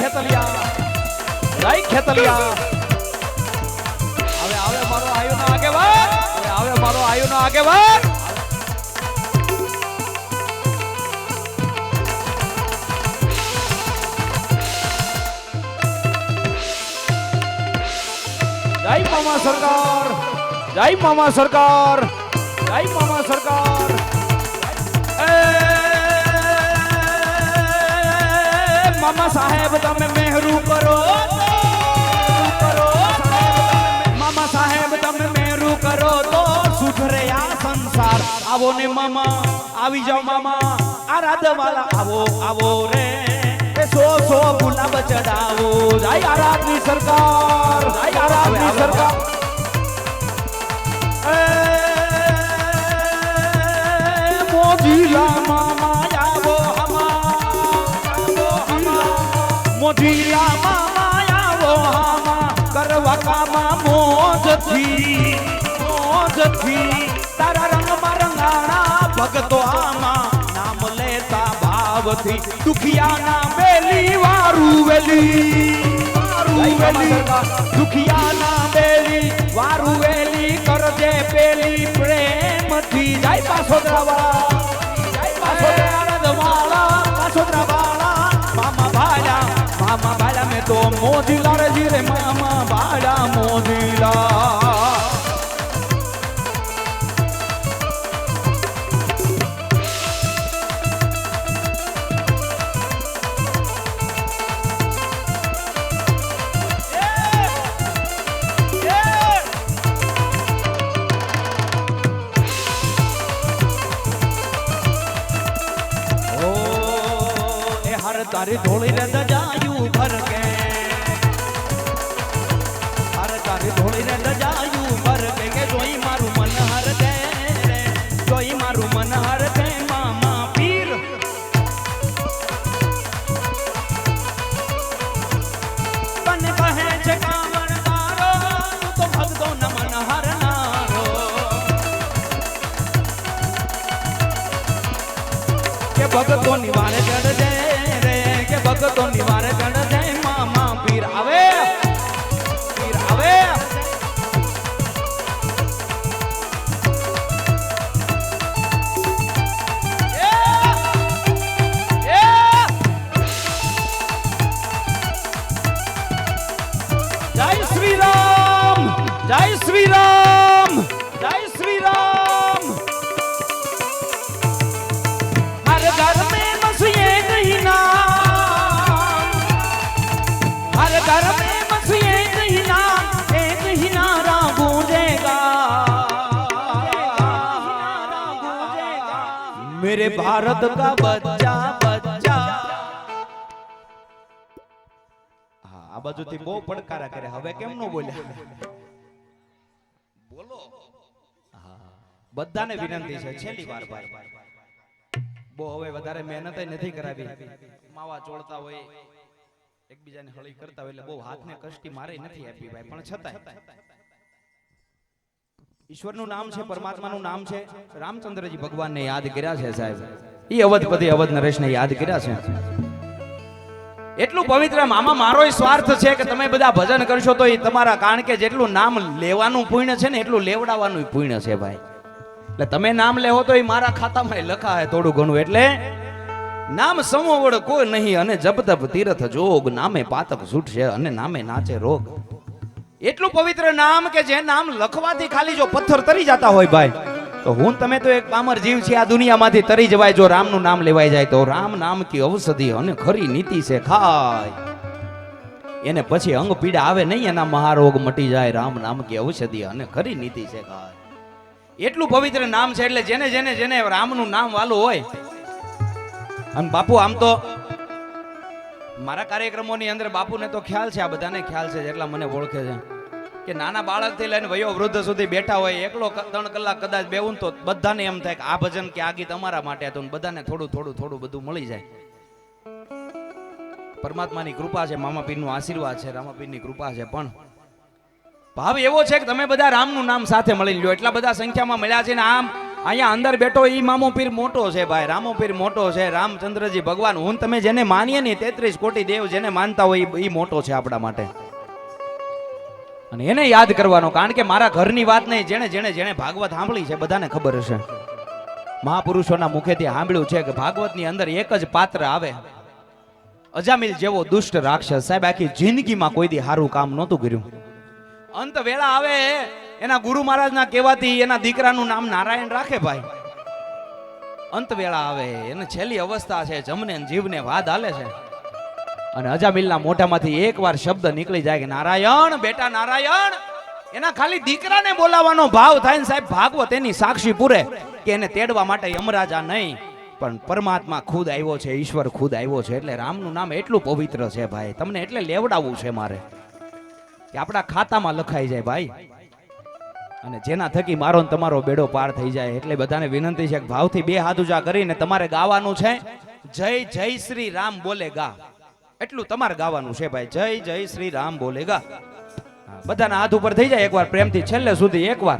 ખેતલિયા. રાઈ ખેતલિયા. હવે આવે મારો આયુનો આગેવાન. હવે આવે મારો આયુનો આગેવાન. જય મામા સરકાર. જય મામા સરકાર. જય મામા સરકાર. એ મામા સાહેબ, તમે મહેરું કરો. મામા સાહેબ, તમે મહેરુ કરો તો સુધરે આ સંસાર. આવો ને મામા, આવી જાઓ મામા. આરાધવાલા, આવો આવો રે. સો સો ગુલાબ ચડાવો. જય આરાધની સરકાર, જય આરાધની સરકાર. મોજીલા મામા મામા આવો હમા કરવા કામા મોજથી મોજથી. તારા રંગમાં રંગાણા ભગતો આમાં નામ લેતા ભાવથી. દુખિયાના બેલી વારું વેલી દુખિયાના બેલી વારું વેલી કરજે પેલી પ્રેમથી. જય પાછોદરાવા તો મોજીલા રે જી રે મામા ભાયા મોજીલા ઓ એ હર તારી ધોળી રે ભગતો નિવારે ચડજે રે કે ભગતો નિવારે ચડજે मेरे भारत का बच्चा बच्चा હા આ બાજુથી બહુ પડકારા કરે હવે કેમ નો બોલ્યા બોલો બધાને વિનંતી છે છેલ્લી વાર ભાઈ બહુ હવે વધારે મહેનત નથી કરાવી માવા ચોળતા હોય એકબીજાને હળી કરતા હોય એટલે બહુ હાથને કષ્ટી મારે નથી આપી ભાઈ પણ છતાંય ઈશ્વરનું નામ છે પરમાત્માનું નામ છે. રામચંદ્રજી ભગવાનને યાદ કર્યા છે સાહેબ. એ અવધપતિ અવધ નરેશને યાદ કર્યા છે. એટલું પવિત્ર મામા મારો સ્વાર્થ છે કે તમે બધા ભજન કરશો તો એ તમારા કારણ કે જેટલું નામ લેવાનું પુણ્ય છે ને એટલું લેવડાવવાનું પુણ્ય છે ભાઈ. એટલે તમે નામ લેવો તો એ મારા ખાતામાં લખાય થોડું ઘણું. એટલે નામ સમોવડ કોઈ નહીં અને જપ તપ તીર્થ જોગ નામે પાતક છૂટશે અને નામે નાચે રોગ. એટલું પવિત્ર નામ કે જે નામ લખવાથી ખાલી જો પથ્થર તરી જતા હોય ભાઈ, તો હું તમે તો એક પામર જીવ છે, આ દુનિયામાંથી તરી જવાય, જો રામનું નામ લેવાય જાય તો રામ નામ કી ઔષધિ અને ખરી નીતિ છે ખાય. એને પછી અંગ પીડા આવે નહીં, એના મહારોગ મટી જાય, રામ નામ કી ઔષધિ અને ખરી નીતિ છે ખાય. એટલું પવિત્ર નામ છે, એટલે જેને જેને જેને રામનું નામ વાલું હોય, અને બાપુ આમ તો મારા કાર્યક્રમોની અંદર બાપુને તો ખ્યાલ છે, આ બધાને ખ્યાલ છે જેટલા મને ઓળખે છે. કે નાના બાળકથી લઈને વયો વૃદ્ધ સુધી બેઠા હોય, એકલો ત્રણ કલાક કદાચ બેવું તો બધાને એમ થાય કે આ ભજન કે આ ગીત અમારા માટે હતું બધાને થોડું થોડું થોડું બધું મળી જાય. પરમાત્માની કૃપા છે મામા પીરનું આશીર્વાદ છે, રામાપીરની કૃપા છે, પણ ભાવ એવો છે કે તમે બધા રામનું નામ સાથે મળી લ્યો. એટલા બધા સંખ્યામાં મળ્યા છે ને આમ અહીંયા અંદર બેઠો એ મામો પીર મોટો છે ભાઈ, રામો પીર મોટો છે, રામચંદ્રજી ભગવાન, હું તમે જેને માનીએ ને તેત્રીસ કોટી દેવ જેને માનતા હોય ઈ મોટો છે આપણા માટે. અને એને યાદ કરવાનો, કારણ કે મારા ઘરની વાત નહીં, જેણે જેણે જેણે ભાગવત સાંભળી છે, બધાને ખબર હશે. મહાપુરુષોના મુખેથી સાંભળ્યું છે કે ભાગવતની અંદર એક જ પાત્ર આવે. અજામિલ જેવો દુષ્ટ રાક્ષસ, સાહેબ, આખી જિંદગીમાં કોઈ દી સારું કામ નહોતું કર્યું. અંત વેળા આવે એના ગુરુ મહારાજના કહેવાથી એના દીકરાનું નામ નારાયણ રાખે ભાઈ. અંત વેળા આવે, એને છેલ્લી અવસ્થા છે, જમને ને જીવને વાદ હાલે છે. અને અજામિલના મોઢામાંથી એકવાર શબ્દ નીકળી જાય કે, નારાયણ, બેટા નારાયણ. એના ખાલી દીકરાને બોલાવવાનો ભાવ થાય ને સાહેબ, ભાગવત એની સાક્ષી પૂરે કે એને તેડવા માટે યમરાજા નહીં. પણ પરમાત્મા ખુદ આવ્યો છે, ઈશ્વર ખુદ આવ્યો છે, એટલે રામનું નામ એટલું પવિત્ર છે ભાઈ. તમને એટલે લેવડાવવું છે મારે. કે આપણા ખાતામાં લખાઈ જાય ભાઈ. અને જેના થકી મારો તમારો બેડો પાર થઈ જાય એટલે બધાને વિનંતી છે ભાવથી બે હાથ ઉજા કરીને તમારે ગાવાનું છે. જય જય શ્રી રામ બોલે ગા. એટલું તમારે ગાવાનું છે ભાઈ. જય જય શ્રી રામ બોલે ગા. બધાના હાથ ઉપર થઈ જાય એકવાર પ્રેમથી. છેલ્લે સુધી એકવાર.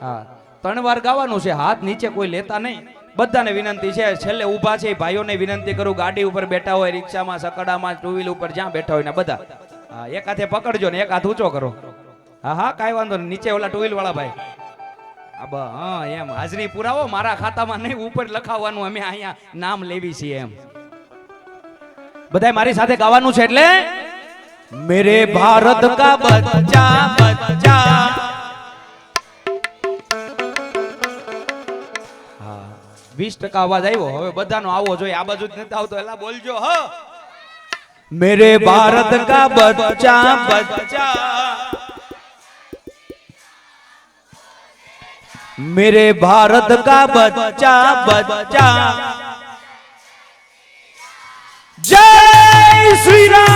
હા, ત્રણ વાર ગાવાનું છે. હાથ નીચે કોઈ લેતા નહીં. બધાને વિનંતી છે. છેલ્લે ઊભા છે. ભાઈઓને વિનંતી કરું. ગાડી ઉપર બેઠા હોય, રિક્ષામાં, સકડામાં, ટુ વ્હીલ ઉપર જ્યાં બેઠા હોય ને બધા. એક હાથે પકડજો ને એક હાથ ઊંચો કરો. હા હા, કાંઈ વાંધો નહીં. નીચે ઓલા ટુ વાળા ભાઈ આબા હા, એમ. હાજરી પુરાવો? મારા ખાતામાં નહીં, ઉપર લખાવવાનું. અમે અહીંયા નામ લેવી છીએ એમ. બધાય મારી સાથે ગાવાનું છે એટલે? મેરે ભારત કા બચ્ચા બચ્ચા. વીસ ટકા અવાજ આવ્યો. હવે બધાનો આવવો જોઈએ. આ બાજુ જ નથી આવતો. એલા બોલજો, હ. મેરે ભારત કા બચ્ચા બચ્ચા. मेरे भारत का बच्चा बच्चा। जय श्री राम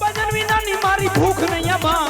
भूख नहीं मारी भूख नहीं माँ।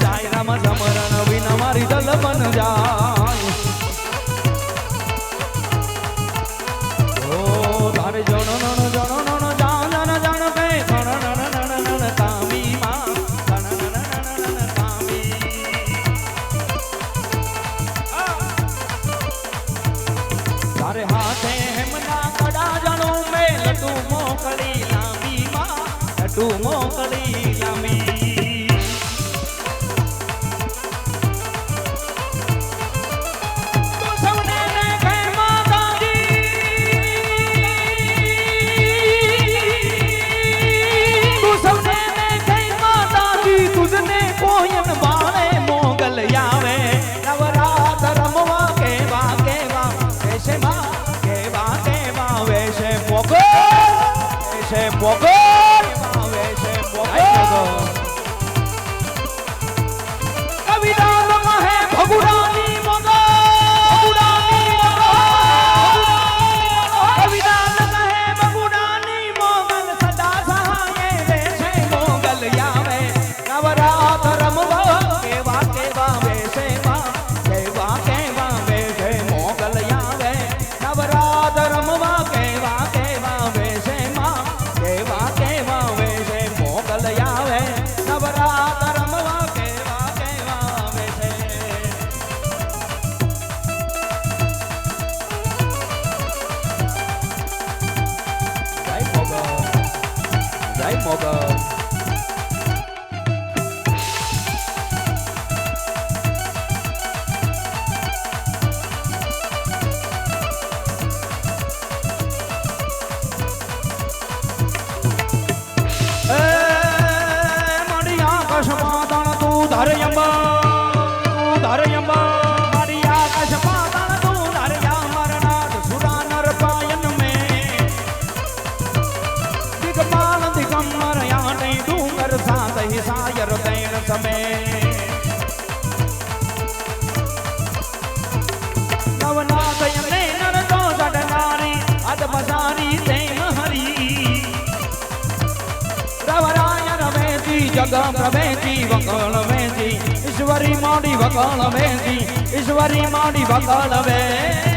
મોકળી લાંબી માં લડુ ભાઈ મોગલ ધર અંબા તૈણ સમે નવનાથ યમને નર તો જડનારી બજારી તેમ હરી રવરાય રવેતી જગ પ્રવેતી વકળ વેતી ઈશ્વરી માડી વકળ ઈશ્વરી મોડી વકળ વેતી